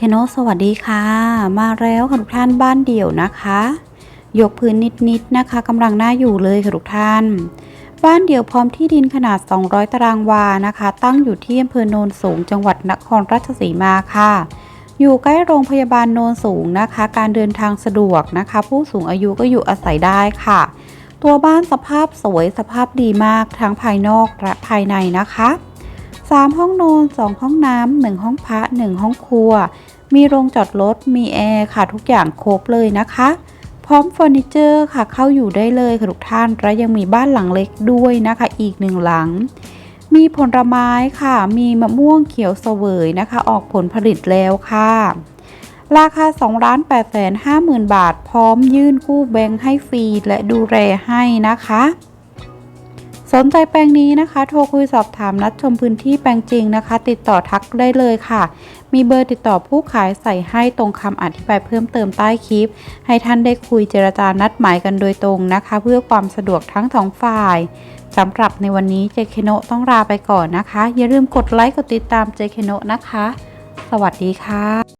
เคโนสวัสดีค่ะ มาแล้วค่ะทุกท่านบ้านเดี่ยวนะคะ ยกพื้นนิดๆนะคะกำลังน่าอยู่เลยค่ะทุกท่าน บ้านเดี่ยวพร้อมที่ดินขนาด 200 ตารางวานะคะ ตั้งอยู่ที่อำเภอโนนสูงจังหวัดนครราชสีมาค่ะ อยู่ใกล้โรงพยาบาลโนนสูงนะคะ การเดินทางสะดวกนะคะ ผู้สูงอายุก็อยู่อาศัยได้ค่ะ ตัวบ้านสภาพสวยสภาพดีมากทั้งภายนอกและภายในนะคะ3ห้องนอน 2 ห้องน้ำ 1 ห้องพระ 1 ห้องครัว มีโรงจอดรถ มีแอร์ค่ะทุกอย่างครบเลยนะคะ พร้อมเฟอร์นิเจอร์ค่ะเข้าอยู่ได้เลยค่ะทุกท่าน และยังมีบ้านหลังเล็กด้วยนะคะ อีกหนึ่งหลัง มีผลไม้ค่ะ มีมะม่วงเขียวเสวยนะคะ ออกผลผลิตแล้วค่ะ ราคา2ล้าน8แสน5หมื่นบาท พร้อมยื่นกู้แบงค์ให้ฟรีและดูแลให้นะคะ สนใจแปลงนี้นะคะ โทรคุยสอบถามนัดชมพื้นที่แปลงจริงนะคะ ติดต่อทักได้เลยค่ะ มีเบอร์ติดต่อผู้ขายใส่ให้ตรงคำอธิบายเพิ่มเติมใต้คลิป ให้ท่านได้คุยเจรจานัดหมายกันโดยตรงนะคะ เพื่อความสะดวกทั้งสองฝ่ายสำหรับในวันนี้เจเคโนต้องลาไปก่อนนะคะ อย่าลืมกดไลค์กดติดตามเจเคโนนะคะ สวัสดีค่ะ